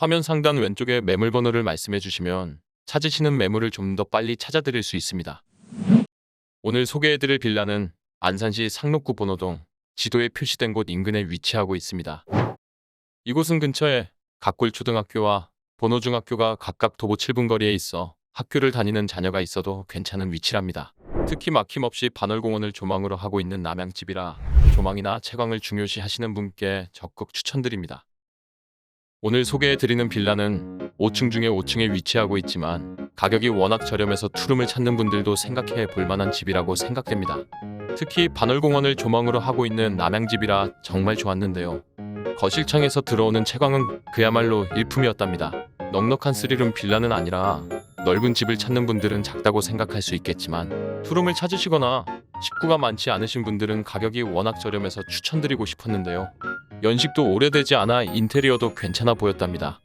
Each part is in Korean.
화면 상단 왼쪽에 매물 번호를 말씀해 주시면 찾으시는 매물을 좀 더 빨리 찾아드릴 수 있습니다. 오늘 소개해드릴 빌라는 안산시 상록구 번호동 지도에 표시된 곳 인근에 위치하고 있습니다. 이곳은 근처에 각골초등학교와 번호중학교가 각각 도보 7분 거리에 있어 학교를 다니는 자녀가 있어도 괜찮은 위치랍니다. 특히 막힘없이 반월공원을 조망으로 하고 있는 남양집이라 조망이나 채광을 중요시 하시는 분께 적극 추천드립니다. 오늘 소개해드리는 빌라는 5층 중에 5층에 위치하고 있지만 가격이 워낙 저렴해서 투룸을 찾는 분들도 생각해 볼 만한 집이라고 생각됩니다. 특히 반월공원을 조망으로 하고 있는 남양집이라 정말 좋았는데요. 거실창에서 들어오는 채광은 그야말로 일품이었답니다. 넉넉한 스리룸 빌라는 아니라 넓은 집을 찾는 분들은 작다고 생각할 수 있겠지만 투룸을 찾으시거나 식구가 많지 않으신 분들은 가격이 워낙 저렴해서 추천드리고 싶었는데요. 연식도 오래되지 않아 인테리어도 괜찮아 보였답니다.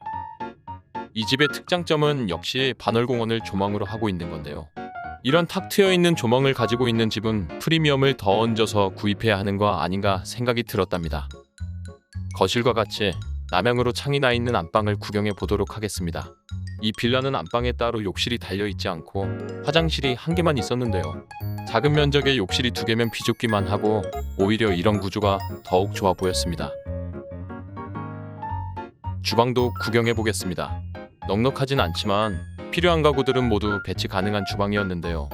이 집의 특장점은 역시 반월공원을 조망으로 하고 있는 건데요. 이런 탁 트여 있는 조망을 가지고 있는 집은 프리미엄을 더 얹어서 구입해야 하는 거 아닌가 생각이 들었답니다. 거실과 같이 남향으로 창이 나 있는 안방을 구경해 보도록 하겠습니다. 이 빌라는 안방에 따로 욕실이 달려 있지 않고 화장실이 한 개만 있었는데요. 작은 면적의 욕실이 두 개면 비좁기만 하고 오히려 이런 구조가 더욱 좋아 보였습니다. 주방도 구경해 보겠습니다. 넉넉하진 않지만 필요한 가구들은 모두 배치 가능한 주방이었는데요.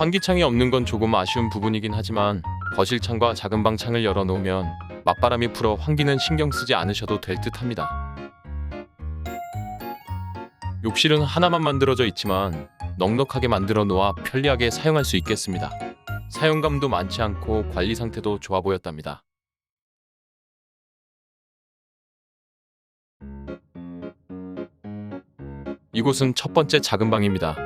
환기창이 없는 건 조금 아쉬운 부분이긴 하지만 거실 창과 작은 방 창을 열어 놓으면 맞바람이 불어 환기는 신경 쓰지 않으셔도 될 듯합니다. 욕실은 하나만 만들어져 있지만 넉넉하게 만들어 놓아 편리하게 사용할 수 있겠습니다. 사용감도 많지 않고 관리 상태도 좋아 보였답니다. 이곳은 첫 번째 작은 방입니다.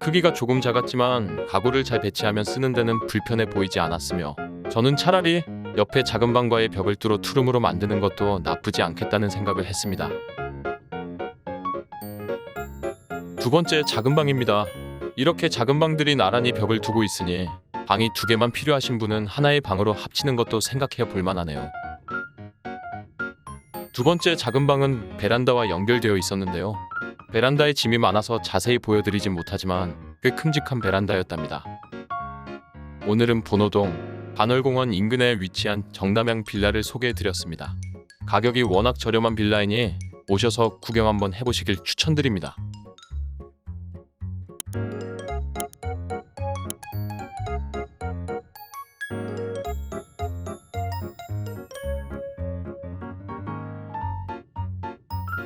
크기가 조금 작았지만 가구를 잘 배치하면 쓰는 데는 불편해 보이지 않았으며 저는 차라리 옆에 작은 방과의 벽을 뚫어 투룸으로 만드는 것도 나쁘지 않겠다는 생각을 했습니다. 두 번째 작은 방입니다. 이렇게 작은 방들이 나란히 벽을 두고 있으니 방이 두 개만 필요하신 분은 하나의 방으로 합치는 것도 생각해 볼 만하네요. 두 번째 작은 방은 베란다와 연결되어 있었는데요. 베란다에 짐이 많아서 자세히 보여드리진 못하지만 꽤 큼직한 베란다였답니다. 오늘은 분호동 반월공원 인근에 위치한 정남향 빌라를 소개해드렸습니다. 가격이 워낙 저렴한 빌라이니 오셔서 구경 한번 해보시길 추천드립니다.